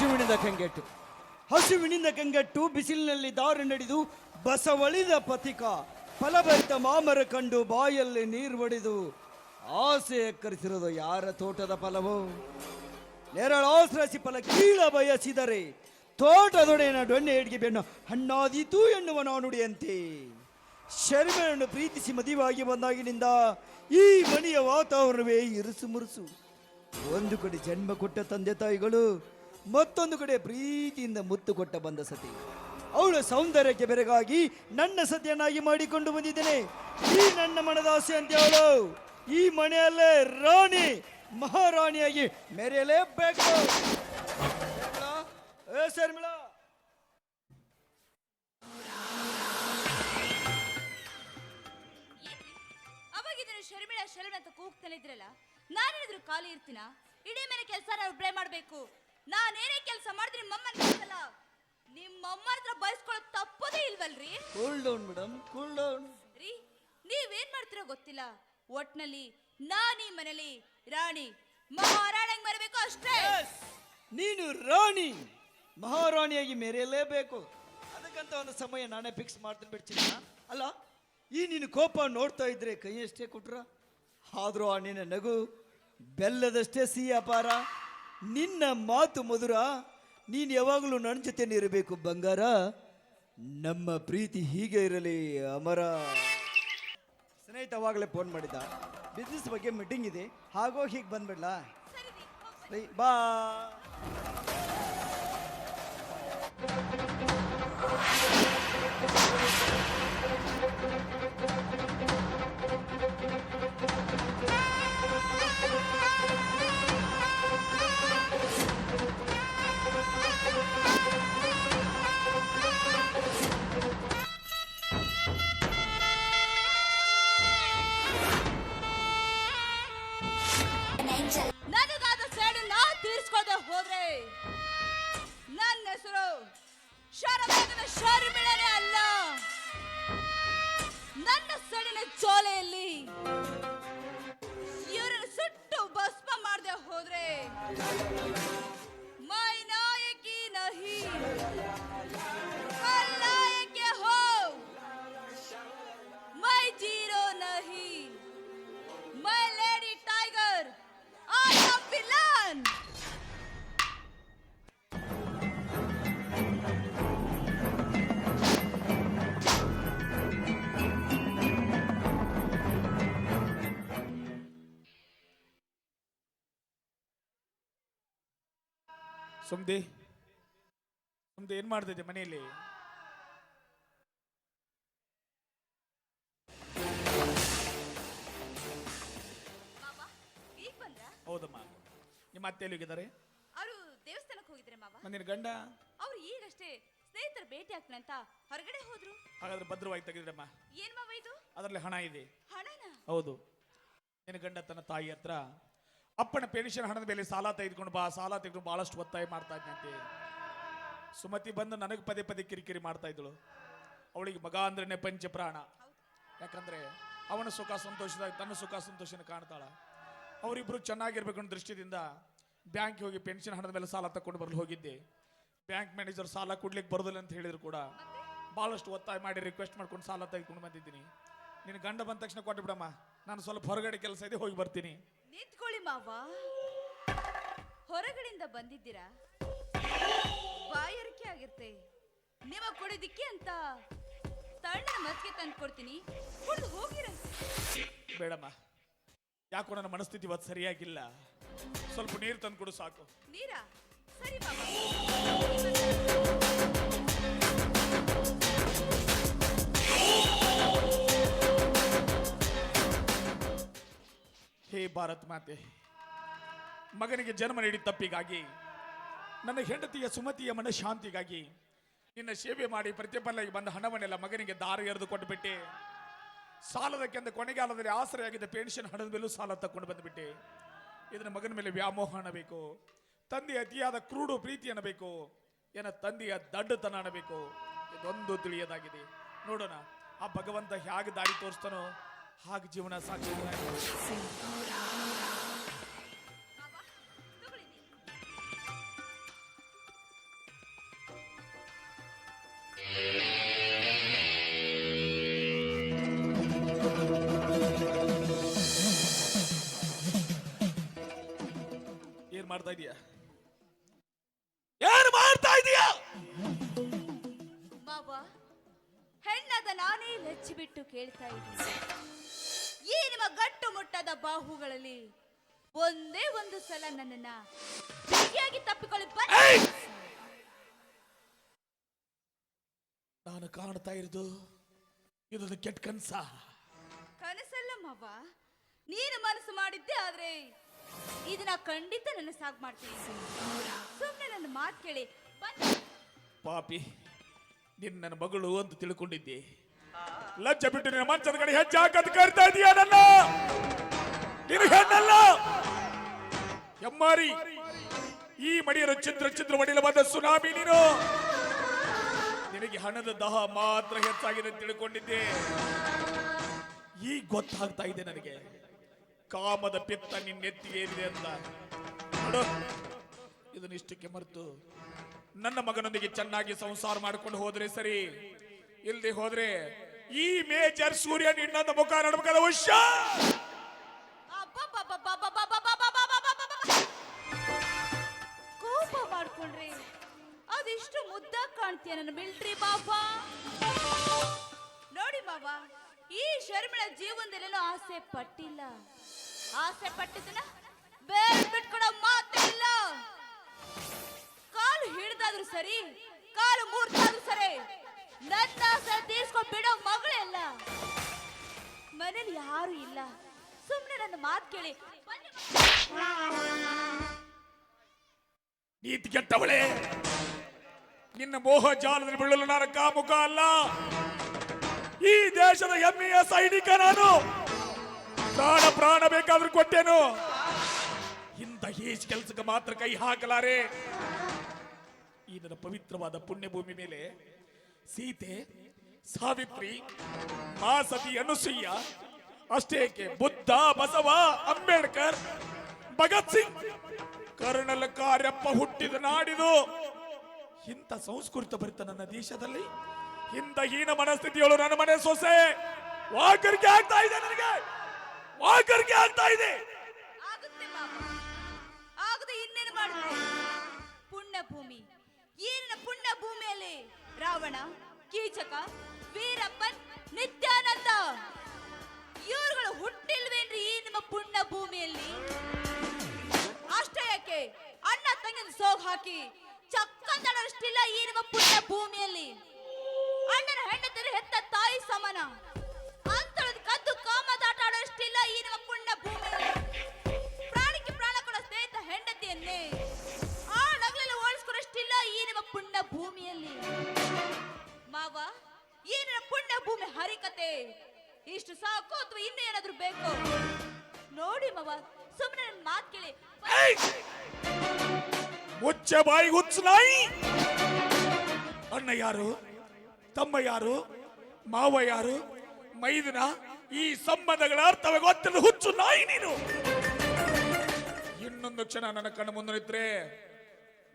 ಹಸಿವಿನಿಂದ ಕಂಗೆಟ್ಟು. ಹಸಿವಿನಿಂದ ಕಂಗೆಟ್ಟು, ಬಿಸಿಲಿನಲ್ಲಿ ದಾರಿ ನಡೆದು ಬಸವಳಿದ ಪಥಿಕ, ಫಲಭರಿತ ಮಾಮರ ಕಂಡು ಬಾಯಲ್ಲಿ ನೀರು ಒಡೆದು ಆಸೆ ಎಕ್ಕರಿಸಿರೋದು ಯಾರ ತೋಟದ ಫಲವು? ನೆರಳಾಶ್ರಸಿ ಫಲ ಕೀಳ ಬಯಸಿದರೆ ತೋಟದೊಡೆಯನ ಡೊಣ್ಣೆ ಹಿಡಿಗೆ ಬೆಣ್ಣು ಹಣ್ಣಾದೀತು ಎನ್ನುವ ನಾನುಡಿಯಂತೆ. ಶರ್ಮೆಯನ್ನು ಪ್ರೀತಿಸಿ ಮದುವಾಗಿ ಬಂದಾಗಿನಿಂದ ಈ ಮನೆಯ ವಾತಾವರಣವೇ ಇರುಸು ಮುರುಸು. ಒಂದು ಕಡೆ ಜನ್ಮ ಕೊಟ್ಟ ತಂದೆ ತಾಯಿಗಳು ಮತ್ತೊಂದು ಕಡೆ ಪ್ರೀತಿಯಿಂದ ಮುತ್ತು ಕೊಟ್ಟ ಬಂದ ಸತಿ. ಅವಳ ಸೌಂದರ್ಯಕ್ಕೆ ಬೆರಗಾಗಿ ನನ್ನ ಸತಿಯನ್ನಾಗಿ ಮಾಡಿಕೊಂಡು ಬಂದಿದ್ದೇನೆ. ಈ ನನ್ನ ಮನದಾಸೆ ಅಂತ ಅವಳು. ಈ ಮನೆಯಲ್ಲೇ ರಾಣಿ, ಮಹಾರಾಣಿಯಾಗಿ ಮೆರೆಯಲೇಬೇಕು ಏ ಶರ್ಮಿಳಾ. ಶರ್ಮಿಳ ಶರ್ಮಿಳ ಅಂತ ಕೂಗ್ತಾನೆ ಇದ್ರಲ್ಲ ನಾನೇನಿದ್ರು ಖಾಲಿ ಇರ್ತೀನ? ಇಡೀ ಮೇಲೆ ಕೆಲಸ ಮಾಡಬೇಕು ಮಾಡ್ಬೇಕು. ನಾನೇನೇ ಕೆಲಸ ಮಾಡಿದ್ರೆ ನಿಮ್ಮಮ್ಮನ ಕೆಲಸಲ್ಲ ನಿಮ್ಮಮ್ಮ ಹತ್ರ ಬಯಸ್ಕೊಳ್ಳೋದು ತಪ್ಪದೇ ಇಲ್ವಲ್ರಿ? Cool down madam cool down ರೀ ನೀವೇನ್ ಮಾಡ್ತೀರೋ ಗೊತ್ತಿಲ್ಲ. ಒಟ್ನಲ್ಲಿ ನಾನು ಈ ಮನೇಲಿ ರಾಣಿ ಮಹಾರಾಣಿಗೆ ಮರಬೇಕು ಅಷ್ಟೇ. ನೀನು ರಾಣಿ ಮಹಾರಾಣಿಯಾಗಿ ಮೆರೆಯಲೇಬೇಕು. ಅದಕ್ಕಂತ ಒಂದು ಸಮಯ ನಾನೇ ಫಿಕ್ಸ್ ಮಾಡ್ತೀನಿ ಬಿಡ್ತೀನಿ ಅಲ್ಲ ಈ ನಿನ್ನ ಕೋಪ ನೋಡ್ತಾ ಇದ್ರೆ ಕೈಯಷ್ಟೇ ಕೊಟ್ರ? ಆದರೂ ಆ ನಿನ್ನ ನಗು ಬೆಲ್ಲದಷ್ಟೇ ಸಿಹಿ ಅಪಾರ. ನಿನ್ನ ಮಾತು ಮಧುರ ನೀನು ಯಾವಾಗಲೂ ನನ್ನ ಜೊತೆ ಇರಬೇಕು ಬಂಗಾರ. ನಮ್ಮ ಪ್ರೀತಿ ಹೀಗೆ ಇರಲಿ ಅಮರ. ಸ್ನೇಹಿತ ಅವಾಗಲೇ ಫೋನ್ ಮಾಡಿದ್ದ. ಬಿಸ್ನೆಸ್ ಬಗ್ಗೆ ಮೀಟಿಂಗ್ ಇದೆ. ಹಾಗೋ ಹೀಗೆ ಬಂದ್ಬಿಡ್ಲಾ? ಬಾ. Thank ಹೋಗ್ ಶರ್ಮಿಳನೆ ಅಲ್ಲ. ನನ್ನ ಸಡಿನ ಚೋಲೆಯಲ್ಲಿ ಇವರನ್ನು ಸುಟ್ಟು ಭಸ್ಮ ಮಾಡದೆ ಹೋದ್ರೆ ಸುಮ್ದಿ. ಸುಮ್ದಿ ಏನ್ ಮಾಡ್ತಿದ್ದೆ ಮನೆಯಲ್ಲಿ? ಹೌದಮ್ಮ. ನಿಮ್ಮ ಅತ್ತೆ ಎಲ್ಲಿಗಿದ್ದಾರೆ? ಅವರು ದೇವಸ್ಥಾನಕ್ಕೆ ಹೋಗಿದ್ರೆ ಮಾವ. ನಿನ್ನ ಗಂಡ? ಅವ್ರು ಈಗಷ್ಟೇ ಸ್ನೇಹಿತರ ಭೇಟಿ ಆಗ್ತಾನೆ ಅಂತ ಹೊರಗಡೆ ಹೋದ್ರು. ಹಾಗಾದ್ರೆ ಭದ್ರವಾಗಿ ತೆಗೆದ್ರಮ್ಮ ಏನ್ ಮಾವ ಇದು? ಅದರಲ್ಲಿ ಹಣ ಇದೆ. ಹಣನ? ಹೌದು. ನಿನ್ನ ಗಂಡ ತನ್ನ ತಾಯಿ ಹತ್ರ ಅಪ್ಪನ ಪೆನ್ಷನ್ ಹಣದ ಮೇಲೆ ಸಾಲ ತೆಗೆದುಕೊಂಡು ಬಾ, ಸಾಲ ತೆಗೆದು ಬಹಳಷ್ಟು ಒತ್ತಾಯ ಮಾಡ್ತಾ ಇದ್ದಂತೆ ಸುಮತಿ ಬಂದು ನನಗೆ ಪದೇ ಪದೇ ಕಿರಿಕಿರಿ ಮಾಡ್ತಾ ಇದ್ದಳು. ಅವಳಿಗೆ ಮಗ ಅಂದ್ರೆ ಪಂಚ ಪ್ರಾಣ ಯಾಕಂದ್ರೆ ಅವನ ಸುಖ ಸಂತೋಷದಾಗ ತನ್ನ ಸುಖ ಸಂತೋಷನ ಕಾಣ್ತಾಳ. ಅವರಿಬ್ರು ಚೆನ್ನಾಗಿರ್ಬೇಕು ಅನ್ನೋ ದೃಷ್ಟಿಯಿಂದ ಬ್ಯಾಂಕ್ ಹೋಗಿ ಪೆನ್ಷನ್ ಹಣದ ಮೇಲೆ ಸಾಲ ತಕೊಂಡು ಬರಲು ಹೋಗಿದ್ದೆ. ಬ್ಯಾಂಕ್ ಮ್ಯಾನೇಜರ್ ಸಾಲ ಕೊಡ್ಲಿಕ್ಕೆ ಬರೋದಿಲ್ಲ ಅಂತ ಹೇಳಿದ್ರು ಕೂಡ ಬಹಳಷ್ಟು ಒತ್ತಾಯ ಮಾಡಿ ರಿಕ್ವೆಸ್ಟ್ ಮಾಡ್ಕೊಂಡು ಸಾಲ ತೆಗೆದುಕೊಂಡು ಬಂದಿದ್ದೀನಿ. ನಿನ್ನ ಗಂಡ ಬಂದ ತಕ್ಷಣ ಕೊಟ್ಟು ಬಿಡಮ್ಮ ನಾನು ಸ್ವಲ್ಪ ಹೊರಗಡೆ ಕೆಲಸ ಇದೆ ಹೋಗಿ ಬರ್ತೀನಿ. ನಿಂತ್ಕೊಳ್ಳಿ ಮಾವ. ಹೊರಗಡೆಯಿಂದ ಬಂದಿದ್ದೀರಾ? ಬಾಯರಿಕೆ ಆಗಿರ್ತೆ ನಿಮ್ಮ ಕುಡಿದಿಕ್ಕೆ ಅಂತ ತಣ್ಣನ ಮತ್ತಿಗೆ ತಂದು ಕೊಡ್ತೀನಿ. ಕುಡಿದು ಹೋಗಿರ ಬೇಡಮ್ಮ ಯಾಕೋ ನನ್ನ ಮನಸ್ಥಿತಿ ಇವತ್ತು ಸರಿಯಾಗಿಲ್ಲ. ಸ್ವಲ್ಪ ನೀರು ತಂದು ಕೊಡು ಸಾಕು. ನೀರಾ? ಸರಿ ಮಾವ. ಹೇ ಭಾರತ್ ಮಾತೆ, ಮಗನಿಗೆ ಜನ್ಮ ನೀಡಿದ ತಪ್ಪಿಗಾಗಿ, ನನ್ನ ಹೆಂಡತಿಯ ಸುಮತಿಯ ಮನಃಶಾಂತಿಗಾಗಿ, ನಿನ್ನ ಸೇವೆ ಮಾಡಿ ಪ್ರತಿಫಲವಾಗಿ ಬಂದ ಹಣವನ್ನೆಲ್ಲ ಮಗನಿಗೆ ದಾರಿ ಎರೆದು ಕೊಟ್ಟುಬಿಟ್ಟೆ ಸಾಲದಕ್ಕೆಂದ ಕೊನೆಗಾಲದಲ್ಲಿ ಆಸರೆಯಾಗಿದ್ದ ಪೆನ್ಷನ್ ಹಣದ ಮೇಲೂ ಸಾಲ ತಕೊಂಡು ಬಂದುಬಿಟ್ಟೆ. ಇದನ್ನ ಮಗನ ಮೇಲೆ ವ್ಯಾಮೋಹ ಅನ್ನಬೇಕು, ತಂದೆಯ ಅತಿಯಾದ ಕ್ರೂಡು ಪ್ರೀತಿ ಅನ್ನಬೇಕು, ಏನ ತಂದೆಯ ದಡ್ಡತನ ಅನ್ನಬೇಕು, ಇದೊಂದು ತಿಳಿಯದಾಗಿದೆ. ನೋಡೋಣ, ಆ ಭಗವಂತ ಹೇಗೆ ದಾರಿ ತೋರಿಸ್ತಾನೋ ಹಾಗೆ ಜೀವನ ಸಾಕ್ಷಿ ಮಾವ ಈ ನಿಮ್ಮ ಗಟ್ಟು ಮುಟ್ಟದ ಬಾಹುಗಳಲ್ಲಿ ಒಂದೇ ಒಂದು ಸಲ ನನ್ನನ್ನ ಸರಿಯಾಗಿ ತಪ್ಪಿಕೊಳ್ಳಿ ನಾನು ಕಾಣ್ತಾ ಇರೋದು ಇದೊಂದು ಕೆಟ್ಟ ಕನಸ? ಕನಸಲ್ಲ ಮಾವ. ನೀನು ಮನಸ್ಸು ಮಾಡಿದ್ದೆ ಆದ್ರೆ ಇದನ್ನ ಖಂಡಿತ ನನ್ನ ಸಾಕು ಮಾಡ್ತೀನಿ. ಸುಮ್ಮನೆ ನನ್ನ ಮಾತು ಕೇಳಿ ಪಾಪಿ ನಿನ್ನ ನನ್ನ ಮಗಳು ಅಂತ ತಿಳ್ಕೊಂಡಿದ್ದೆ. ಲಜ್ಜ ಬಿಟ್ಟು ನಿನ್ನ ಮಂಚದ ಕಡೆ ಹೆಜ್ಜೆ ಕರ್ತಾ ಇದೀಯ ನನ್ನ? ನೀನು ಹೆಣ್ಣಲ್ಲ? ಎಮ್ಮಾರಿ, ಈ ಮಡಿಯರ ಚಿತ್ರ ಚಿತ್ರ ವಡಿಲವಾದ ಸುನಾಮಿ ನೀನು. ನಿನಗೆ ಹಣದ ದಹ ಮಾತ್ರ ಹೆಚ್ಚಾಗಿದೆ ಅಂತ ತಿಳ್ಕೊಂಡಿದ್ದೆ. ಈಗ ಗೊತ್ತಾಗ್ತಾ ಇದೆ ನನಗೆ. ಕಾಮದ ಪಿತ್ತ ನಿನ್ನೆತ್ತಿ ಏನಿದೆ ಅಂತ. ನೋಡು ಇದನ್ನಿಷ್ಟಕ್ಕೆ ಮರೆತು. ನನ್ನ ಮಗನೊಂದಿಗೆ ಚೆನ್ನಾಗಿ ಸಂಸಾರ ಮಾಡ್ಕೊಂಡು ಹೋದ್ರೆ ಸರಿ. ಇಲ್ಲದೆ ಹೋದ್ರೆ ಈ ಮೇಜರ್ ಸೂರ್ಯ ನಿನ್ನ ಮುಖ ನಡಬೇಕಾದ ಹುಷ. ಕೋಪ ಮಾಡ್ಕೊಂಡ್ರಿ. ಅದಿಷ್ಟು ಮುದ್ದ ಕಾಣ್ತೀಯ ನನ್ನ ಮಿಲ್ಟ್ರಿ ಬಾಬಾ ನೋಡಿ ಬಾಬಾ ಈ ಶರ್ಮಿಳ ಜೀವನದಲ್ಲೇನೋ ಆಸೆ ಪಟ್ಟಿಲ್ಲ. ಆಸೆ ಪಟ್ಟಿದ್ದನ ಬೇರೆ ಬಿಟ್ಕೊಡೋ ಮಾತಿಲ್ಲ. ಕಾಲು ಹಿಡ್ದಾದ್ರೂ ಸರಿ, ಕಾಲು ಮೂರ್ತಾದ್ರು ಸರಿ. ನನ್ನ ಆಸೆ ತೀರ್ಸ್ಕೊಂಡ್ ಬಿಡೋ ಮಗಳೇ ಅಲ್ಲ ಮನೇಲಿ ಯಾರು ಇಲ್ಲ. ಸುಮ್ಮನೆ ನನ್ನ ಮಾತು ಕೇಳಿ. ನೀತಿ ಕೆಟ್ಟವಳೆ. ನಿನ್ನ ಮೋಹ ಜಾಲದಲ್ಲಿ ಬೀಳಲು ನಾನು ಕಾಮುಖ ಅಲ್ಲ. ಈ ದೇಶದ ಹೆಮ್ಮೆಯ ಸೈನಿಕ ನಾನು. ಪ್ರಾಣ ಪ್ರಾಣ ಬೇಕಾದ್ರೂ ಕೊಟ್ಟೇನು. ಇಂಥ ಹೇಜ್ ಕೆಲಸಕ್ಕೆ ಮಾತ್ರ ಕೈ ಹಾಕಲಾರೆ. ಈ ನನ್ನ ಪವಿತ್ರವಾದ ಪುಣ್ಯಭೂಮಿ ಮೇಲೆ ಸೀತೆ, ಸಾವಿತ್ರಿ, ಮಾಸತಿ ಅನುಸೂಯ, ಅಷ್ಟೇಕೆ ಬುದ್ಧ, ಬಸವ, ಅಂಬೇಡ್ಕರ್, ಭಗತ್ ಸಿಂಗ್ ಕರ್ನಲ್ ಕಾರ್ಯಪ್ಪ ಹುಟ್ಟಿದ ನಾಡಿದು. ಇಂಥ ಸಂಸ್ಕೃತ ಬರುತ್ತ ನನ್ನ ದೇಶದಲ್ಲಿ, ಇಂಥ ಹೀನ ಮನಸ್ಥಿತಿಯಳು ನನ್ನ ಮನೆ ಸೊಸೆ. ವಾಕರ್ಗೆ ಆಗ್ತಾ ಇದೆ ನನಗೆ. ವಾಕರ್ಗೆ ಆಗ್ತಾ ಇದೆ. ಚಕ್ಕಂದಡಷ್ಟಿಲ್ಲ ಈ ನಿಮ್ಮ ಪುಣ್ಯ ಭೂಮಿಯಲ್ಲಿ. ಮುಚ್ಚೆ ಬಾಯಿ ಹುಚ್ಚು ನಾಯಿ ಅಣ್ಣ ಯಾರು ತಮ್ಮ ಯಾರು ಮಾವ ಯಾರು ಮೈದನ ಈ ಸಂಬಂಧಗಳ ಅರ್ಥವೇ ಗೊತ್ತಿಲ್ಲ. ಹುಚ್ಚು ನಾಯಿ ನೀನು. ಇನ್ನೊಂದು ಕ್ಷಣ ನನ್ನ ಕಣ್ಣು ಮುಂದೆ ನಿಂತ್ರೆ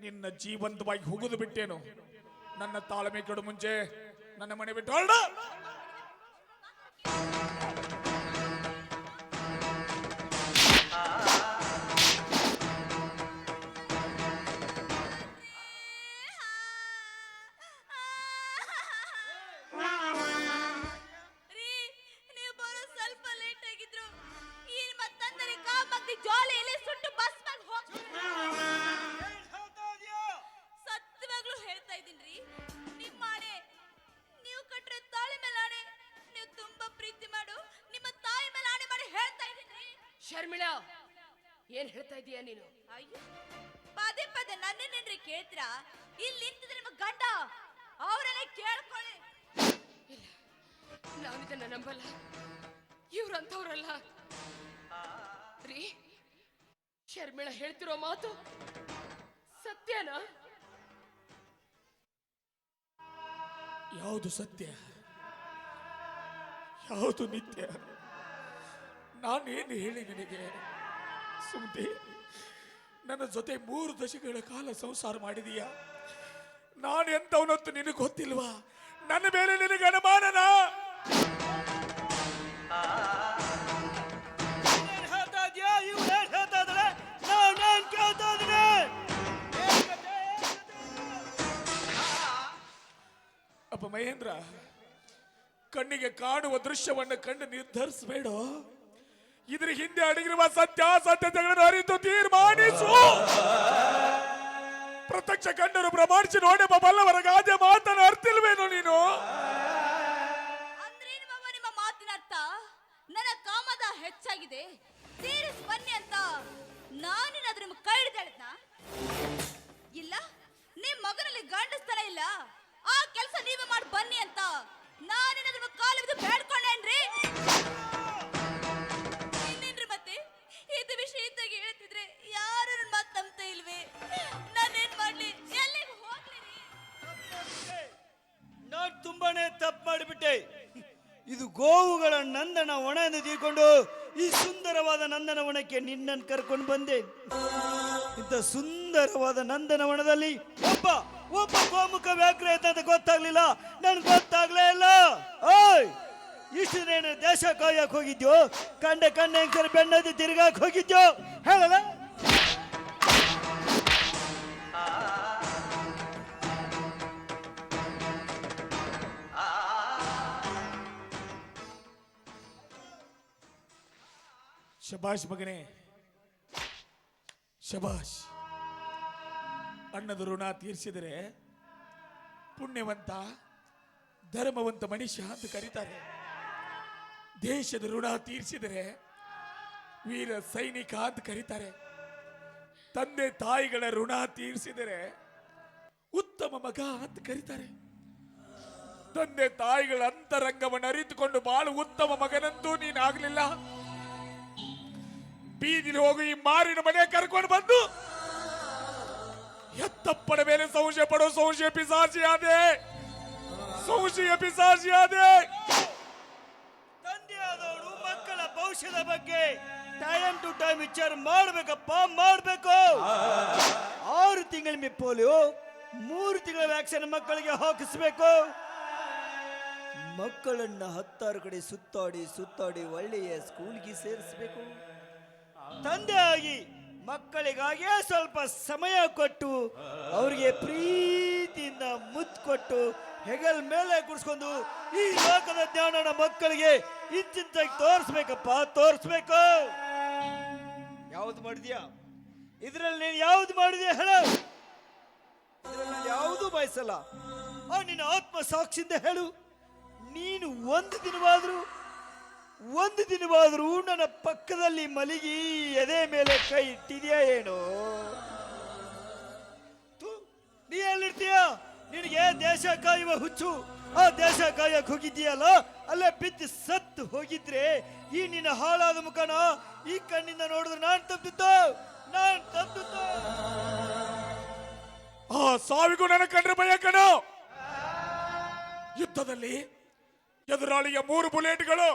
ನಿನ್ನ ಜೀವಂತವಾಗಿ ಹುಗಿದು ಬಿಟ್ಟೇನು. ನನ್ನ ತಾಳ್ಮೆ ಕೆಡು ಮುಂಚೆ ನನ್ನ ಮನೆ ಬಿಟ್ಟು ಹೊರಡ. ಶರ್ಮಿಳಾ ಏನ್ ಹೇಳ್ತಾ ಇದೀಯ ನೀನು? ಅಯ್ಯೋ ಪದೇ ಪದೇ ನನ್ನೇನ್ರಿ ಕೇಳ್ತೀರಾ? ಇಲ್ಲಿ ನಿಂತಿದ್ರೆ ನಿಮ್ಮ ಗಂಡ? ಅವರನ್ನೇ ಕೇಳ್ಕೊಳ್ಳಿ. ನಾನು ಇದನ್ನ ನಂಬಲ್ಲ. ಇವ್ರಂಥವ್ರಲ್ಲ. ರೀ ಶರ್ಮಿಳಾ ಹೇಳ್ತಿರೋ ಮಾತು ಸತ್ಯನಾ? ಯಾವುದು ಸತ್ಯ? ಯಾವುದು ನಿತ್ಯ? ನಾನೇನು ಹೇಳಿ ನಿನಗೆ? ಸುಮ್ಮನೆ ನನ್ನ ಜೊತೆ ಮೂರು ದಶಕಗಳ ಕಾಲ ಸಂಸಾರ ಮಾಡಿದೀಯ. ನಾನು ಎಂಥವನಂತೂ ನಿನಗೆ ಗೊತ್ತಿಲ್ವಾ? ನನ್ನ ಮೇಲೆ ನಿನಗೆ ಅನುಮಾನನ? ಅಪ್ಪ ಮಹೇಂದ್ರ, ಕಣ್ಣಿಗೆ ಕಾಣುವ ದೃಶ್ಯವನ್ನು ಕಂಡು ನಿರ್ಧರಿಸಬೇಡ. ಇದ್ರ ಹಿಂದೆ ಅಡಗಿರುವ ಸತ್ಯಾಸತ್ಯತೆಗಳನ್ನು ಅರಿತು ತೀರ್ಮಾನಿಸು. ಪ್ರತ್ಯಕ್ಷ ಕಂಡರು ಪ್ರಮಾಣಿಸಿ ನೋಡಿ ಬಲ್ಲವರ ಗಾದೆ ಮಾತನ್ನು ಅರ್ಥಿಲ್ವೇನು ನೀನು? ಅಂದ್ರೇನು ಮಾವ ನಿಮ್ಮ ಮಾತಿನ ಅರ್ಥ? ನನ್ನ ಕಾಮದ ಹೆಚ್ಚಾಗಿದೆ. ತೀರಿಸ್ ಬನ್ನಿ ಅಂತ ನಾನೇನಾದ್ರೂ ನಿಮ್ಮ ಕೈ ಹಿಡಿದು? ಇಲ್ಲ ನಿಮ್ಮ ಮಗನಲ್ಲಿ ಗಂಡಸ್ತನ ಇಲ್ಲ. ಗೋವುಗಳ ನಂದನ ಒಣ ಎಂದು ತಿಳ್ಕೊಂಡು ಈ ಸುಂದರವಾದ ನಂದನವನಕ್ಕೆ ನಿನ್ನನ್ನು ಕರ್ಕೊಂಡು ಬಂದೆ. ಇಂಥ ಸುಂದರವಾದ ನಂದನವನದಲ್ಲಿ ಒಬ್ಬ ಒಬ್ಬ ಗೋಮುಖ ವ್ಯಾಘ್ರ ಅಂತ ಗೊತ್ತಾಗ್ಲಿಲ್ಲ. ನನ್ಗೆ ಗೊತ್ತಾಗ್ಲೇ ಇಲ್ಲ. ಓಯ್, ಇಷ್ಟು ದೇಶ ಕಾಯಕ್ ಹೋಗಿದ್ಯೋ? ಕಂಡ ಕಂಡ ಹೆಂಗಸರ ಬೆನ್ನದಿ ತಿರುಗಾಕ್ ಹೋಗಿದ್ಯೋ? ಹೇಳಲ್ಲ ಶಬಾಷ್ ಮಗನೇ. ಶಬಾಷ್. ಅಣ್ಣದ ಋಣ ತೀರಿಸಿದರೆ ಪುಣ್ಯವಂತ, ಧರ್ಮವಂತ ಮನುಷ್ಯ ಅಂತ ಕರೀತಾರೆ. ದೇಶದ ಋಣ ತೀರಿಸಿದರೆ ವೀರ ಸೈನಿಕ ಅಂತ ಕರೀತಾರೆ. ತಂದೆ ತಾಯಿಗಳ ಋಣ ತೀರಿಸಿದರೆ ಉತ್ತಮ ಮಗ ಅಂತ ಕರೀತಾರೆ. ತಂದೆ ತಾಯಿಗಳ ಅಂತರಂಗವನ್ನು ಅರಿತುಕೊಂಡು ಬಾಳು ಉತ್ತಮ ಮಗನಂತೂ ನೀನಾಗ್ಲಿಲ್ಲ. ಬೀದಿಲಿ ಹೋಗಿ ಈ ಮಾರಿನ ಮನೆ ಕರ್ಕೊಂಡು ಬಂದು ಎತ್ತಪ್ಪನ ಮೇಲೆ ಸಂಶಯ ಪಡೋ ಸಂಶಯ ಪಿಸಾಜಿ ಆದೆ. ಸಂಶಯ ಪಿಸಾಜಿ ಆದೆ. ತಂದೆಯಾದವರು ಮಕ್ಕಳ ಭವಿಷ್ಯದ ಬಗ್ಗೆ ಟೈಮ್ ಟು ಟೈಮ್ ವಿಚಾರ ಮಾಡ್ಬೇಕಪ್ಪ, ಮಾಡ್ಬೇಕು. ಆರು ತಿಂಗಳ ಪೋಲಿಯೋ ಮೂರು ತಿಂಗಳ ವ್ಯಾಕ್ಸಿನ್ ಮಕ್ಕಳಿಗೆ ಹಾಕಿಸ್ಬೇಕು. ಮಕ್ಕಳನ್ನ ಹತ್ತಾರು ಕಡೆ ಸುತ್ತಾಡಿ ಸುತ್ತಾಡಿ ಒಳ್ಳೆಯ ಸ್ಕೂಲ್ಗೆ ಸೇರಿಸ್ಬೇಕು. ತಂದೆ ಆಗಿ ಮಕ್ಕಳಿಗಾಗಿಯೇ ಸ್ವಲ್ಪ ಸಮಯ ಕೊಟ್ಟು ಅವರಿಗೆ ಪ್ರೀತಿಯಿಂದ ಮುತ್ತು ಕೊಟ್ಟು ಹೆಗಲ್ ಮೇಲೆ ಕುಡಿಸ್ಕೊಂಡು ಈ ಲೋಕದ ಜ್ಞಾನನ ಮಕ್ಕಳಿಗೆ ಇಂಚಿಂಚಾಗಿ ತೋರಿಸ್ಬೇಕಪ್ಪ, ತೋರಿಸ್ಬೇಕು. ಯಾವ್ದು ಮಾಡಿದ್ಯಾ? ಇದರಲ್ಲಿ ನೀನು ಯಾವ್ದು ಮಾಡಿದ್ಯಾ ಹೇಳು. ಇದರಲ್ಲಿ ಯಾವುದು ಬಯಸಲ್ಲ. ನಿನ್ನ ಆತ್ಮ ಸಾಕ್ಷಿಯಿಂದ ಹೇಳು. ನೀನು ಒಂದು ದಿನವಾದರೂ ಒಂದು ದಿನವಾದರೂ ನನ್ನ ಪಕ್ಕದಲ್ಲಿ ಮಲಗಿ ಎದೆ ಮೇಲೆ ಕೈ ಇಟ್ಟಿದ್ಯಾ ಏನು? ನೀ ಎಲ್ಲಿರ್ತೀಯ? ನಿನಗೆ ದೇಶ ಕಾಯುವ ಹುಚ್ಚು. ಆ ದೇಶ ಕಾಯಕ್ಕೆ ಹೋಗಿದ್ದೀಯಲ್ಲ? ಅಲ್ಲೇ ಬಿದ್ದು ಸತ್ತು ಹೋಗಿದ್ರೆ ಈ ನಿನ್ನ ಹಾಳಾದ ಮುಖನ ಈ ಕಣ್ಣಿಂದ ನೋಡಿದ್ರೆ ನಾನ್ ತಪ್ಪಿತ್ತು ನಾನ್ ತಪ್ಪಿತ್ತು ಆ ಸಾವಿಗೂ ನನ್ನ ಕಂಡ್ರೆ ಭಯ ಕಣ. ಯುದ್ಧದಲ್ಲಿ ಎದುರಾಳಿಯ ಮೂರು ಬುಲೆಟ್ಗಳು.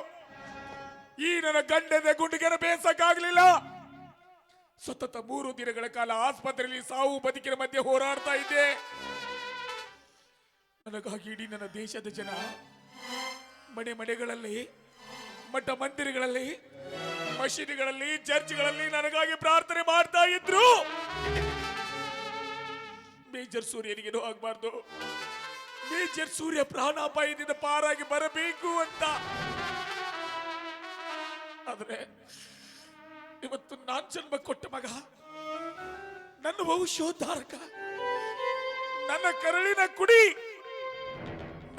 ಈ ನನ್ನ ಗಂಡದ ಗುಂಡಿಗೆನ ಬೇಸಕ್ಕಾಗ್ಲಿಲ್ಲ. ಸತತ ಮೂರು ದಿನಗಳ ಕಾಲ ಆಸ್ಪತ್ರೆಯಲ್ಲಿ ಸಾವು ಬದುಕಿನ ಮಧ್ಯೆ ಹೋರಾಡ್ತಾ ಇದ್ದೆ. ನನಗಾಗಿ ಇಡೀ ನನ್ನ ದೇಶದ ಜನ, ಮನೆ ಮನೆಗಳಲ್ಲಿ, ಮಠ ಮಂದಿರಗಳಲ್ಲಿ, ಮಸೀದಿಗಳಲ್ಲಿ, ಚರ್ಚ್ಗಳಲ್ಲಿ ನನಗಾಗಿ ಪ್ರಾರ್ಥನೆ ಮಾಡ್ತಾ ಇದ್ರು. ಮೇಜರ್ ಸೂರ್ಯನಿಗೇನು ಆಗ್ಬಾರ್ದು. ಮೇಜರ್ ಸೂರ್ಯ ಪ್ರಾಣಾಪಾಯದಿಂದ ಪಾರಾಗಿ ಬರಬೇಕು ಅಂತ. ಆದ್ರೆ ಇವತ್ತು ನಾನ್ ಜನ್ಮ ಕೊಟ್ಟ ಮಗ, ನನ್ನ ವಂಶೋದ್ಧಾರಕ ನನ್ನ ಕರಳಿನ ಕುಡಿ,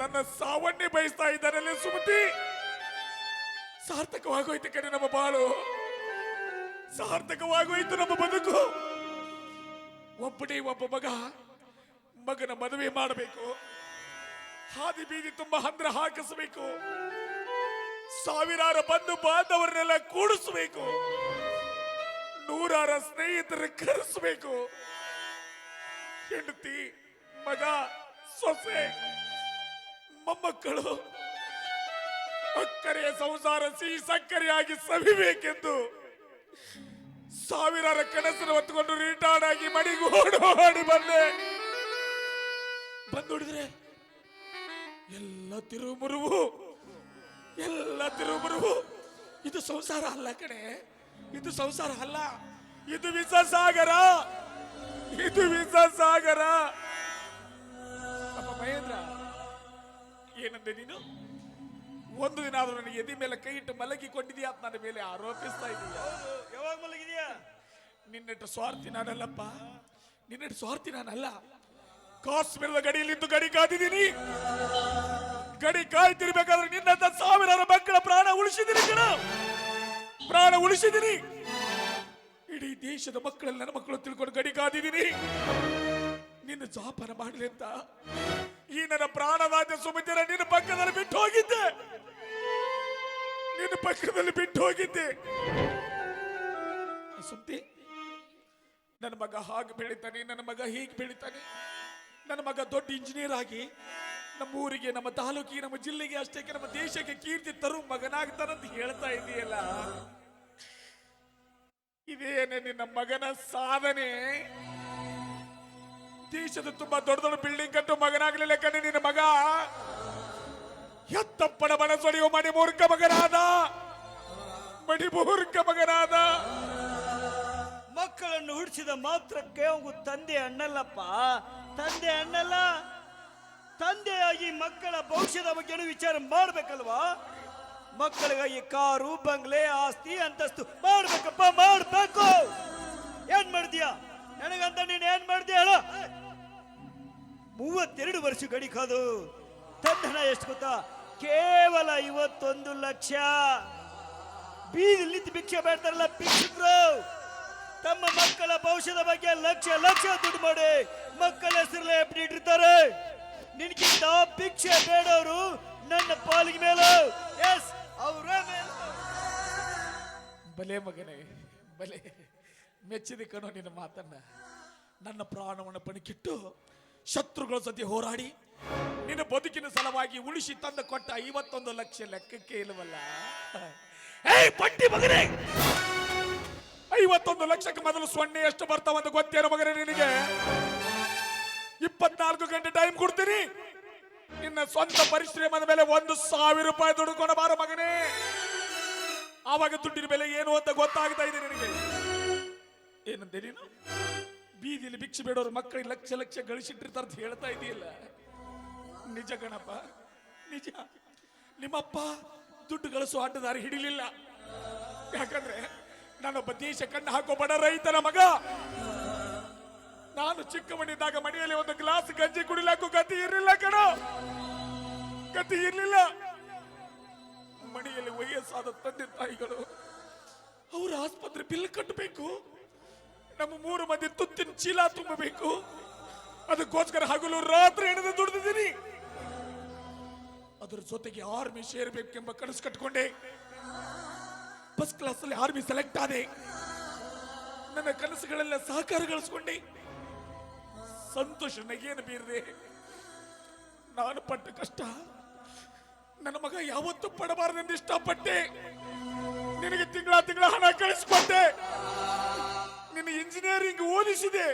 ನನ್ನ ಸಾವನ್ನೇ ಬಯಸ್ತಾ ಇದ್ದಾರಲ್ಲೇ ಸುಮತಿ. ಸಾರ್ಥಕವಾಗೋಯ್ತು ಕಡೆ ನಮ್ಮ ಬಾಳು, ಸಾರ್ಥಕವಾಗೋಯ್ತು ನಮ್ಮ ಬದುಕು. ಒಬ್ಬನೇ ಒಬ್ಬ ಮಗ, ಮಗನ ಮದುವೆ ಮಾಡಬೇಕು. ಹಾದಿ ಬೀದಿ ತುಂಬಾ ಹಂದ್ರ ಹಾಕಿಸಬೇಕು. ಸಾವಿರಾರು ಬಂಧು ಬಾಂಧವರನ್ನೆಲ್ಲ ಕೂಡಿಸಬೇಕು. ನೂರಾರ ಸ್ನೇಹಿತರ ಕರೆಸಬೇಕು. ಹೆಂಡತಿ, ಮಗ, ಸೊಸೆ, ಮೊಮ್ಮಕ್ಕಳು ಅಕ್ಕರೆಯ ಸಂಸಾರ, ಸಿಹಿ ಸಕ್ಕರೆಯಾಗಿ ಸವಿಬೇಕೆಂದು ಸಾವಿರಾರ ಕನಸನ್ನು ಹೊತ್ತುಕೊಂಡು ರಿಟೈರ್ಡ್ ಆಗಿ ಮಡಿಗೆ ಓಡೋಡಿ ಬಂದೆ. ಬಂದು ಎಲ್ಲ ತಿರುಮುರುವು ಎಲ್ಲ ತಿರುಬರು ಇದು ಸಂಸಾರ ಅಲ್ಲ ಕಡೆ ಇದು ಸಂಸಾರ ಅಲ್ಲ. ಇದು ವಿಷ ಸಾಗರ ಇದು ವಿಷ ಸಾಗರ ಅಪ್ಪ ಮಹೇಂದ್ರ ಏನಂದೆ ನೀನು? ಒಂದು ದಿನ ಆದ್ರೂ ನನಗೆ ಎದಿ ಮೇಲೆ ಕೈ ಇಟ್ಟು ಮಲಗಿಕೊಂಡಿದೀಯ ಅಂತ ನನ್ನ ಮೇಲೆ ಆರೋಪಿಸ್ತಾ ಇದೀಯ ಯಾವಾಗ ಮಲಗಿದ್ಯಾ? ನಿನ್ನೆಟ್ಟು ಸ್ವಾರ್ಥಿ ನಾನಲ್ಲಪ್ಪ. ನಿನ್ನೆಟ್ಟು ಸ್ವಾರ್ಥಿ ನಾನಲ್ಲ. ಕಾಶ್ಮೀರದ ಗಡಿಯಲ್ಲಿದ್ದು ಗಡಿ ಕಾದಿದ್ದೀನಿ. ಗಡಿ ಕಾಯ್ತಿರ್ಬೇಕಾದ್ರೆ ನಿನ್ನಂತ ಸಾವಿರಾರು ಮಕ್ಕಳ ಪ್ರಾಣ ಉಳಿಸಿದಿರಿ ಕಣ. ಪ್ರಾಣ ಉಳಿಸಿದಿರಿ ಇಡೀ ದೇಶದ ಮಕ್ಕಳಲ್ಲಿ ನನ್ನ ಮಕ್ಕಳು ತಿಳ್ಕೊಂಡು ಗಡಿ ಕಾದಿದ್ದೀನಿ. ನಿನ್ನ ಜಾಪನ ಮಾಡಲಿ ಅಂತ. ಈ ನನ್ನ ಪ್ರಾಣವಾದ ಸುಮಿತಿರ ನಿನ್ನ ಪಕ್ಕದಲ್ಲಿ ಬಿಟ್ಟು ಹೋಗಿದ್ದೆ. ನಿನ್ನ ಪಕ್ಕದಲ್ಲಿ ಬಿಟ್ಟು ಹೋಗಿದ್ದೆ. ಸುಮ್ತಿ, ನನ್ನ ಮಗ ಹಾಗೆ ಬೆಳಿತಾನೆ, ನನ್ನ ಮಗ ಹೀಗೆ ಬೆಳಿತಾನೆ. ನನ್ನ ಮಗ ದೊಡ್ಡ ಇಂಜಿನಿಯರ್ ಆಗಿ ನಮ್ಮ ಊರಿಗೆ, ನಮ್ಮ ತಾಲೂಕಿಗೆ, ನಮ್ಮ ಜಿಲ್ಲೆಗೆ ಅಷ್ಟೇ ನಮ್ಮ ದೇಶಕ್ಕೆ ಕೀರ್ತಿ ತರು ಮಗನಾಗ್ತಾನಂತ ಹೇಳ್ತಾ ಇದೆಯಲ್ಲ. ಇದೇನೆ ನಿನ್ನ ಮಗನ ಸಾಧನೆ. ದೇಶದ ತುಂಬಾ ದೊಡ್ಡ ದೊಡ್ಡ ಬಿಲ್ಡಿಂಗ್ ಕಟ್ಟು ಮಗನಾಗ್ಲಿಲ್ಲ ಕಣೆ ನಿನ್ನ ಮಗ. ಎತ್ತಪ್ಪನ ಮನಸ್ಸೊಡೆಯುವ ಮಣಿಮೂರ್ಖ ಮಗನಾದ. ಮಣಿಮೂರ್ಖ ಮಗನಾದ. ಮಕ್ಕಳನ್ನು ಹುಡ್ಸಿದ ಮಾತ್ರಕ್ಕೆ ಅವು ತಂದೆ ಅಣ್ಣಲ್ಲಪ್ಪ ತಂದೆ ಅಣ್ಣಲ್ಲ ತಂದೆಯಾಗಿ ಮಕ್ಕಳ ಭವಿಷ್ಯದ ಬಗ್ಗೆ ವಿಚಾರ ಮಾಡ್ಬೇಕಲ್ವಾ? ಮಕ್ಕಳಿಗಾಗಿ ಕಾರು, ಬಂಗ್ಲೆ, ಆಸ್ತಿ, ಅಂತಸ್ತು ಮಾಡ್ಬೇಕಪ್ಪ, ಮಾಡ್ಬೇಕು. ಏನ್ ಮಾಡ್ತೀಯ? ನನಗಂತ ನೀನ್ ಏನ್ ಮಾಡ್ತೀಯ ಹೇಳ. ಮೂವತ್ತೆರಡು ವರ್ಷ ಗಡಿಕಾದು ತಂದನ ಎಷ್ಟು ಗೊತ್ತಾ? ಕೇವಲ ಇವತ್ತೊಂದು ಲಕ್ಷ. ಬೀದಿಲಿ ಭಿಕ್ಷೆ ಬೇಡ್ತಾರಲ್ಲ ಭಿಕ್ಷಕರು. ತಮ್ಮ ಮಕ್ಕಳ ಭವಿಷ್ಯದ ಬಗ್ಗೆ ಲಕ್ಷ ಲಕ್ಷ ದುಡ್ಡು ಮಾಡಿ ಮಕ್ಕಳ ಹೆಸರಲ್ಲೇ ಇಟ್ಟಿರ್ತಾರೆ. ನಿನಗಿಂತ ಭಿಕ್ಷೆ ಬೇಡವರು ನನ್ನ ಪಾಲಿಗೆ ಮೇಲು. ಎಸ್ ಅವರ ಬಲೆ ಮಗನೇ, ಬಲೆ. ಮೆಚ್ಚಿದೆ ಕಣೋ ನಿನ್ನ ಮಾತನ್ನ. ನನ್ನ ಪ್ರಾಣವನ್ನು ಪಣಿಕಿಟ್ಟು ಶತ್ರುಗಳ ಸತಿ ಹೋರಾಡಿ, ನಿನ್ನ ಬದುಕಿನ ಸಲುವಾಗಿ ಉಳಿಸಿ ತಂದು ಕೊಟ್ಟ ಐವತ್ತೊಂದು ಲಕ್ಷ ಲೆಕ್ಕಕ್ಕೆ ಇಲ್ಲವಲ್ಲ? ಏಯ್ ಪಟ್ಟಿ ಮಗನೇ! ಐವತ್ತೊಂದು ಲಕ್ಷಕ್ಕೆ ಮೊದಲು ಸೊನ್ನೆ ಎಷ್ಟು ಬರ್ತಾವಂತ ಗೊತ್ತೇನೋ ಮಗನೇ ನಿನಗೆ? ಇಪ್ಪತ್ನಾಲ್ಕು ಗಂಟೆ ಟೈಮ್ ಕೊಡ್ತೀನಿ. ನಿನ್ನ ಸ್ವಂತ ಪರಿಶ್ರಮದ ಮೇಲೆ ಒಂದು ಸಾವಿರ ರೂಪಾಯಿ ದುಡ್ಕೊಂಡು ಬಾರ ಮಗನೇ. ಆವಾಗ ದುಡ್ಡಿನ ಬೆಲೆ ಏನು ಅಂತ ಗೊತ್ತಾಗ್ತಾ ಇದೆ ನಿನಗೆ. ಏನಂದೆ ನೀನು? ಬೀದಿಲಿ ಭಿಕ್ಷೆ ಬೇಡೋರು ಮಕ್ಕಳಿಗೆ ಲಕ್ಷ ಲಕ್ಷ ಗಳಿಸಿಟ್ಟಿರ್ತಾರೆ ಅಂತ ಹೇಳ್ತಾ ಇದೆಯಲ್ಲ. ನಿಜ ಗಣಪ್ಪ ನಿಜ. ನಿಮ್ಮಪ್ಪ ದುಡ್ಡು ಗಳಿಸೋ ಆಟದಾರಿ ಹಿಡಿಲಿಲ್ಲ. ಯಾಕಂದ್ರೆ ನಾನೊಬ್ಬ ದೇಶ ಕಣ್ಣು ಹಾಕೋ ಬಡ ರೈತನ ಮಗ. ನಾನು ಚಿಕ್ಕವನಿದ್ದಾಗ ಮನೆಯಲ್ಲಿ ಒಂದು ಗ್ಲಾಸ್ ಗಂಜಿ ಕುಡಿಲಾಕು ಗತಿ ಇರಲಿಲ್ಲ ಕಣ. ಗತಿ ಇರಲಿಲ್ಲ. ಮನೆಯಲ್ಲಿ ವಯಸ್ಸಾದ ತಂದೆ ತಾಯಿಗಳು ಅವರ ಆಸ್ಪತ್ರೆ ಬಿಲ್ ಕಟ್ಟಬೇಕು. ನಮ್ಮ ಮೂರು ಮಂದಿ ತುತ್ತಿನ ಚೀಲ ತುಂಬಬೇಕು. ಅದಕ್ಕೋಸ್ಕರ ಹಗಲು ರಾತ್ರಿ ಎಣದ ದುಡಿದಿದ್ದೀನಿ. ಅದರ ಜೊತೆಗೆ ಆರ್ಮಿ ಸೇರ್ಬೇಕೆಂಬ ಕನಸು ಕಟ್ಕೊಂಡೆ. ಫಸ್ಟ್ ಕ್ಲಾಸ್ ಅಲ್ಲಿ ಆರ್ಮಿ ಸೆಲೆಕ್ಟ್ ಆದೆ. ನನ್ನ ಕನಸುಗಳೆಲ್ಲ ಸಹಕಾರ ಗಳಿಸ್ಕೊಂಡೆ. ಸಂತೋಷ ನಗೇನು ಬೀರಿದೆ. ನಾನು ಪಟ್ಟ ಕಷ್ಟ. ನನ್ನ ಮಗ ಯಾವತ್ತೂ ಪಡಬಾರದೆಂದು ಇಷ್ಟಪಟ್ಟೆ. ನಿನಗೆ ತಿಂಗಳ ತಿಂಗಳ ಹಣ ಕಳಿಸ್ಕೊಟ್ಟೆ. ನಿನ್ನ ಇಂಜಿನಿಯರಿಂಗ್ ಓದಿಸಿದೆ.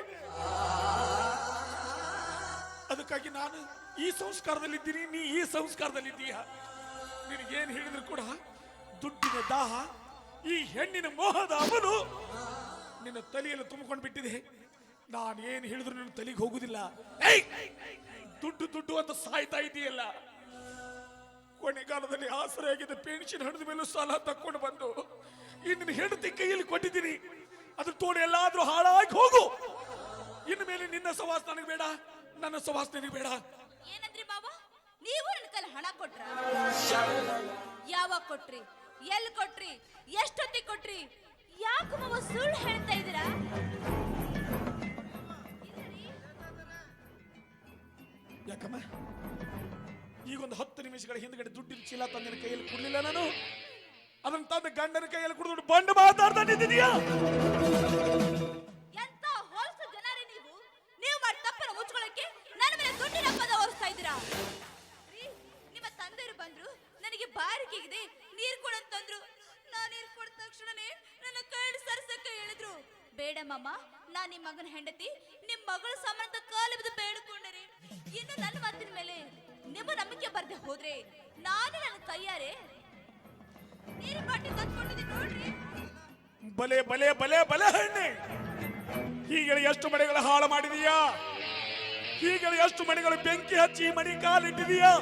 ಅದಕ್ಕಾಗಿ ನಾನು ಈ ಸಂಸ್ಕಾರದಲ್ಲಿದ್ದೀನಿ, ನೀ ಈ ಸಂಸ್ಕಾರದಲ್ಲಿದ್ದೀಯ. ನಿನಗೇನು ಹೇಳಿದ್ರು ಕೂಡ ದುಡ್ಡಿನ ದಾಹ, ಈ ಹೆಣ್ಣಿನ ಮೋಹದ ಅವನು ನಿನ್ನ ತಲೆಯಲ್ಲಿ ತುಂಬಿಕೊಂಡು ಬಿಟ್ಟಿದೆ ನಾನು ಏನು ಹೇಳಿದ್ರು ನಿನ್ನ ತಲೆಗೆ ಹೋಗುದಿಲ್ಲ! ದುಡ್ಡು ದುಡ್ಡು ಅಂತ ಸಾಯ್ತಾ ಇದೆಯಲ್ಲ. ಕೊನೆಗಾಲದಲ್ಲಿ ಆಸರೆಯಾಗಿದ್ದ ಪೆನ್ಷನ್ ಹಣದ ಮೇಲೆ ಸಾಲ ತಕ್ಕೊಂಡು ಬಂದು ಇನ್ನು ಹೆಂಡತಿ ಕೈಯಲ್ಲಿ ಕೊಟ್ಟಿದ್ದೀನಿ. ಅದ್ರ ತೋಡೆ ಎಲ್ಲಾದ್ರೂ ಹಾಳಾಗಿ ಹೋಗು. ಇನ್ನು ಮೇಲೆ ನಿನ್ನ ಸವಾಸ ನನಗೆ ಬೇಡ, ನನ್ನ ಸವಾಸ ನಿನಗೆ ಬೇಡ. ಏನಂದ್ರಿ ಬಾಬಾ? ನೀವು ನನ್ನ ಕೈಲಿ ಹಣ ಕೊಟ್ರ? ಯಾವಾಗ ಕೊಟ್ರಿ? ಎಲ್ಲಿ ಕೊಟ್ರಿ? ಎಷ್ಟೊತ್ತಿಗೆ ಕೊಟ್ರಿ? ಯಾಕೆ ಸುಳ್ಳು ಹೇಳ್ತಾ ಇದ್ದೀರಾ ಯಾಕಮ್ಮ? ಈಗೊಂದು ಹತ್ತು ನಿಮಿಷಗಳ ಹಿಂದ್ಗಡೆ ದುಡ್ಡಿನ ಚೀಲ ತಂದಿನ ಕೈಯಲ್ಲಿ ಕೊಡ್ಲಿಲ್ಲ ನಾನು? ಅದನ್ನ ತಂದ ಗಂಡನ ಕೈಯಲ್ಲಿ ಕುಡಿದು ಬಂಡು ಮಾತಾಡ್ತಾ ನಿಂತಿದೀಯಾ ಎಂತ ಹೋಲ್ಸ ಜನರೇ ನೀವು? ನೀವು ಮಾಡಿ ತಪ್ಪನ್ನು ಮುಚ್ಕೊಳ್ಳಕ್ಕೆ ನನ್ನ ಮೇಲೆ ದುಡ್ಡಿನ ಪದ ಹೊರಿಸ್ತಾ ಇದ್ದೀರಾ? ನಿಮ್ಮ ತಂದೆಯರು ಬಂದ್ರು, ನನಗೆ ಬಾರಿಕೆಗಿದೆ ನೀರು ಕೊಡಂತಂದ್ರು ನಾ ನೀರು ಕುಡಿದ ತಕ್ಷಣನೇ ನನ್ನ ಕೈ ಸರ್ಸಕ್ಕೆ ಹೇಳಿದ್ರು ಬೇಡ ಮಾಮ, ನಾ ನಿಮ್ಮ ಮಗನ ಹೆಂಡತಿ ನಿಮ್ಮ ಮಗಳ ಸಂಬಂಧ ಕಾಲು ಬಿದ್ದು ಬೇಡಿಕೊಂಡರೆ. ಇನ್ನು ನನ್ನ ಮಾತಿನ ಮೇಲೆ ನಿಮ್ಮ ನಂಬಿಕೆ ಬರ್ದೆ ಹೋದ್ರೆ ನಾನು ನನ್ನ ಕೈಯಾರೆ ನೀರು ಬಾಟಿ ನೋಡ್ರಿ. ಬಲೆ ಬಲೆ ಬಲೆ ಬಲೆ ಹಣ್ಣೆ. ಹೀಗೆ ಎಷ್ಟು ಮನೆಗಳು ಹಾಳು ಮಾಡಿದೀಯಾ? ಹೀಗೆ ಎಷ್ಟು ಮನೆಗಳು ಬೆಂಕಿ ಹಚ್ಚಿ ಮಣಿ ಕಾಲಿಟ್ಟಿದೀಯಾ?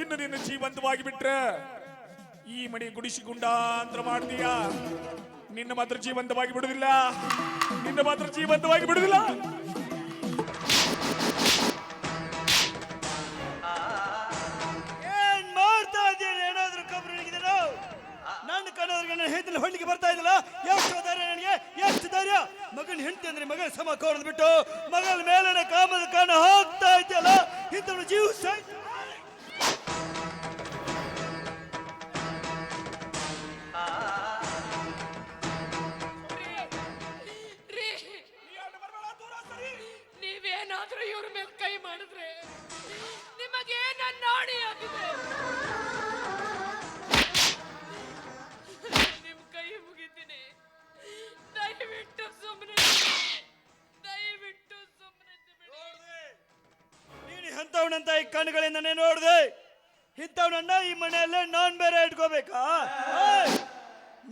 ಇನ್ನು ನಿನ್ನ ಜೀವಂತವಾಗಿ ಬಿಟ್ರೆ ಈ ಮಣಿ ಗುಡಿಸಿ ಗುಂಡಾಂತರ ಮಾಡ್ತೀಯ? ನಿನ್ನ ಮಾತ್ರ ಜೀವಂತವಾಗಿ ಬಿಡುವುದಿಲ್ಲ. ನಿನ್ನ ಮಾತ್ರ ಜೀವಂತವಾಗಿ ಬಿಡುವುದಿಲ್ಲ. ಏನ್ ಮಾಡ್ತಾ ಇದ್ದೀನಿ ಏನಾದ್ರೂ ಕಬ್ರು ಹಿಡಿದಿರೋ? ನನ್ನ ಕಣ್ಣವ್ರಿಗೆ ನನ್ನ ಹೊಳ್ಳಿಗೆ ಬರ್ತಾ ಇದ್ದಿಲ್ಲ? ಎಷ್ಟು ಧೈರ್ಯ ನನಗೆ? ಎಷ್ಟು ಧೈರ್ಯ? ಮಗನ ಹೆಂಡತಿ ಅಂದ್ರೆ ಮಗನ ಸಮ ಕೋರದ್ ಬಿಟ್ಟು ಮಗಳ ಮೇಲಿನ ಕಾಮದ ಕಣ್ಣು ಹೋಗ್ತಾ ಇದೆಯಲ್ಲ? ಇಂಥವ್ಳು ಜೀವ ಸಾಯ್ತು ಕಣ್ಣುಗಳಿಂದನೇ ನೋಡಿದೆ. ಇಂಥವನನ್ನ ಈ ಮನೆಯಲ್ಲೇ ನಾನ್ ಬೇರೆ ಇಟ್ಕೋಬೇಕಾ!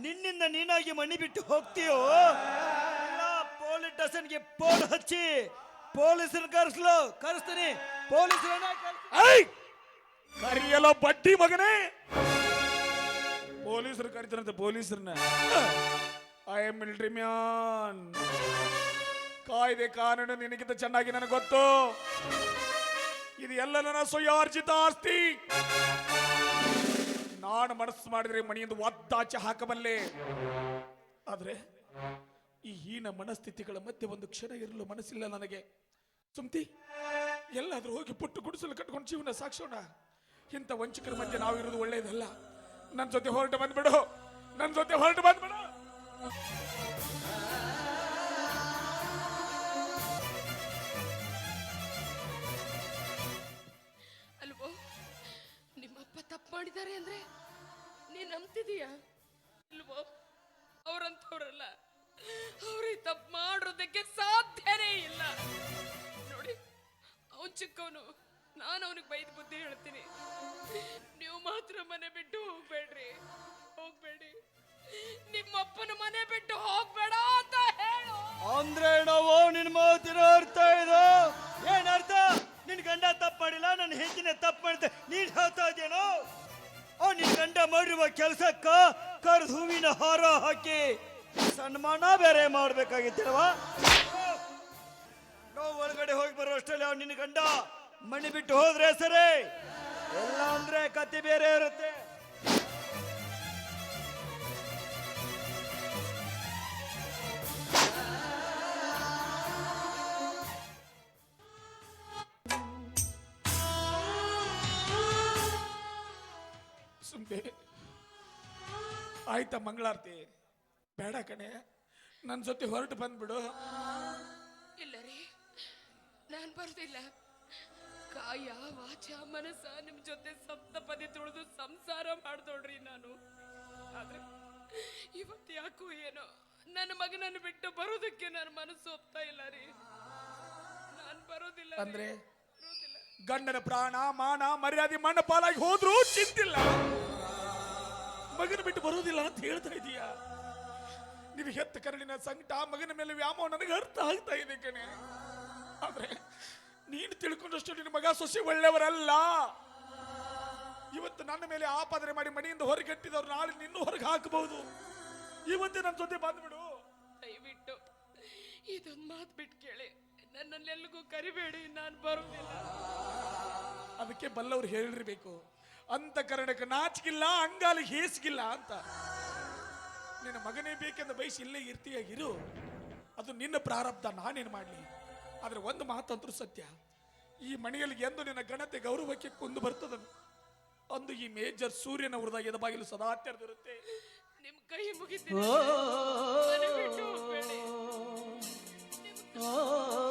ನಿನ್ನಿಂದ ನೀನಾಗಿ ಮಣಿ ಬಿಟ್ಟು ಹೋಗ್ತೀಯೋ? ಪೊಲೀಸ್ ಸ್ಟೇಷನ್ಗೆ ಫೋನ್ ಹಚ್ಚಿ ಪೊಲೀಸರು ಕರೆಸ್ಲು, ಕರೆಸ್ತೀನಿ. ಪೊಲೀಸರನ್ನ ಐ ಕರಿಯಲೋ ಬಡ್ಡಿ ಮಗನೇ! ಪೊಲೀಸರು ಕರಿತಾರಂತೆ, ಪೊಲೀಸರನ್ನ. ಐ ಎಂ ಮಿಲಿಟರಿ ಮ್ಯಾನ್ ಕಾಯ್ದೆ ಕಾನೂನು ನಿನಗಿಂತ ಚೆನ್ನಾಗಿ ನನಗೆ ಗೊತ್ತು. ಇದು ಎಲ್ಲ ನನ್ನ ಸ್ವಯಾರ್ಜಿತ ಆಸ್ತಿ. ನಾನು ಮನಸ್ಸು ಮಾಡಿದ್ರೆ ಮನೆಯಿಂದ ಒದ್ದಾಚೆ ಹಾಕಬಲ್ಲೆ. ಆದ್ರೆ ಈ ಹೀನ ಮನಸ್ಥಿತಿಗಳ ಮಧ್ಯೆ ಒಂದು ಕ್ಷಣ ಇರಲು ಮನಸ್ಸಿಲ್ಲ ನನಗೆ. ಸುಮ್ತಿ, ಎಲ್ಲಾದ್ರೂ ಹೋಗಿ ಪುಟ್ಟು ಗುಡಿಸಲು ಕಟ್ಕೊಂಡು ಜೀವನ ಸಾಕ್ಷೋಣ ಇಂಥ ವಂಚಕರ ಮಧ್ಯೆ ನಾವು ಇರೋದು ಒಳ್ಳೇದಲ್ಲ ನನ್ನ ಜೊತೆ ಹೊರಟು ಬಂದ್ಬಿಡು. ನನ್ನ ಜೊತೆ ಹೊರಟು ಬಂದ್ಬಿಡು. ಮಾಡಿದ್ದಾರೆ ಅಂದ್ರೆ ನೀನ್ ನಂಬ್ತಿದೀಯ? ಇಲ್ವೋ? ಅವ್ರಂತವ್ರಲ್ಲ ಅವ್ರಿಗೆ ತಪ್ಪು ಮಾಡೋದಕ್ಕೆ ಸಾಧ್ಯನೇ ಇಲ್ಲ. ನೋಡಿ, ಅವನ್ ಚಿಕ್ಕವನು. ನಾನು ಅವನಿಗೆ ಬೈದ್ ಬುದ್ಧಿ ಹೇಳ್ತೀನಿ. ನೀವು ಮಾತ್ರ ಮನೆ ಬಿಟ್ಟು ಹೋಗ್ಬೇಡ್ರಿ. ಹೋಗ್ಬೇಡಿ. ನಿಮ್ಮಪ್ಪನ ಮನೆ ಬಿಟ್ಟು ಹೋಗ್ಬೇಡ ಅಂತ ಹೇಳು. ಅಂದ್ರೆ ನಾವು ನಿನ್ನ ಮಾತಿನ ಅರ್ಥ ಇದು? ಏನ್ ಅರ್ಥ ನಿನ್ ಗಂಡ ತಪ್ಪು ಮಾಡಿಲ್ಲ, ನನ್ನ ಹೆಚ್ಚಿನ ತಪ್ಪು ಮಾಡಿದ್ದೆ ನೀನ್ ಹೇಳ್ತಾ ಇದೆಯೇನೋ ಓ ನಿನ್ ಗಂಡ ಮಾಡಿರುವ ಕೆಲಸಕ್ಕ ಕರ್ದ ಹೂವಿನ ಹಾರ ಹಾಕಿ ಸನ್ಮಾನ ಬೇರೆ ಮಾಡ್ಬೇಕಾಗಿತ್ತಿರವ ನಾವು ಒಳಗಡೆ ಹೋಗಿ ಬರೋ ಅಷ್ಟರಲ್ಲಿ ಅವ್ನು ನಿನ್ನ ಗಂಡ ಮಣಿ ಬಿಟ್ಟು ಹೋದ್ರೆ ಸರಿ. ಎಲ್ಲ ಅಂದ್ರೆ ಕತ್ತಿ ಬೇರೆ ಇರುತ್ತೆ. ಆಯ್ತಾ ಮಂಗಳಾರತಿ? ಬೇಡ ಕಣೆ. ನನ್ನ ಜೊತೆ ಹೊರಟು ಬಂದ್ಬಿಡು. ಇಲ್ಲ ರೀ ನಾನು ಬರ್ತಿಲ್ಲ ಕಾಯ ವಾಚ ಮನಸ್ಸ ನಿಮ್ ಜೊತೆ ಸಪ್ತಪದಿ ತುಳಿದು ಸಂಸಾರ ಮಾಡ್ದೋಡ್ರಿ ನಾನು. ಆದ್ರೆ ಇವತ್ತು ಯಾಕೋ ಏನೋ ನನ್ನ ಮಗನನ್ನು ಬಿಟ್ಟು ಬರೋದಕ್ಕೆ ನನ್ನ ಮನಸ್ಸು ಒಪ್ತಾ ಇಲ್ಲ ರೀ. ನಾನು ಬರೋದಿಲ್ಲ ರೀ. ಅಂದ್ರೆ? ಬರೋದಿಲ್ಲ. ಗಂಡನ ಪ್ರಾಣ ಮಾನ ಮರ್ಯಾದೆ ಮಣ್ಣ ಪಾಲಾಗಿ ಹೋದ್ರೂ ಚಿಂತಿಲ್ಲ. ಮಗನ ಬಿಟ್ಟು ಬರೋದಿಲ್ಲ ಅಂತ ಹೇಳ್ತಾ ಇದೀಯಾ? ನೀವು ಹೆತ್ತ ಕರಳಿನ ಸಂಕಟ ಮಗನ ಮೇಲೆ ವ್ಯಾಮೋಹ ನನಗೆ ಅರ್ಥ ಆಗ್ತಾ ಇದೆ ಕಣೆ. ಆದ್ರೆ ನೀನು ತಿಳ್ಕೊಂಡಷ್ಟು ನಿನ್ನ ಮಗ ಸೊಸೆ ಒಳ್ಳೆಯವರಲ್ಲ. ಇವತ್ತು ನನ್ನ ಮೇಲೆ ಆಪಾದನೆ ಮಾಡಿ ಮನೆಯಿಂದ ಹೊರಗಟ್ಟಿದವ್ರು ನಾಳೆ ನಿನ್ನೂ ಹೊರಗೆ ಹಾಕಬಹುದು. ಇವತ್ತೇ ನನ್ನ ಜೊತೆ ಬಂದ್ಬಿಡು. ದಯವಿಟ್ಟು ಇದೊಂದು ಮಾತು ಬಿಟ್ಟು ಕೇಳಿ. ನನ್ನನ್ನೆಲ್ಲಿಗೂ ಕರಿಬೇಡಿ ನಾನು ಬರೋದಿಲ್ಲ ಅದಕ್ಕೆ ಬಲ್ಲವ್ರು ಹೇಳಿರ್ಬೇಕು. ಅಂತ ಕರ್ಣಕ್ಕೆ ನಾಚಿಕಿಲ್ಲ ಅಂಗಾಲಿ ಹೇಸಿಗಿಲ್ಲ ಅಂತ. ನಿನ್ನ ಮಗನೇ ಬೇಕೆಂದ ಬಯಸಿ ಇಲ್ಲೇ ಇರ್ತೀಯಾಗಿರು ಅದು ನಿನ್ನ ಪ್ರಾರಬ್ಧ ನಾನೇನು ಮಾಡಲಿ? ಆದರೆ ಒಂದು ಮಾತಂತರೂ ಸತ್ಯ. ಈ ಮನೆಯಲ್ಲಿ ಎಂದು ನಿನ್ನ ಗಣತೆ ಗೌರವಕ್ಕೆ ಕುಂದು ಬರ್ತದ. ಅಂದು ಈ ಮೇಜರ್ ಸೂರ್ಯನ ಹೃದಯದ ಬಾಗಿಲು ಸದಾ ತೆರೆದಿರುತ್ತೆ. ನಿಮ್ ಕೈ ಮುಗಿತೀನಿ. ಮನೆ ಬಿಟ್ಟು ಹೋಗ್ಬೇಡಿ. ನಿಮ್ ಓ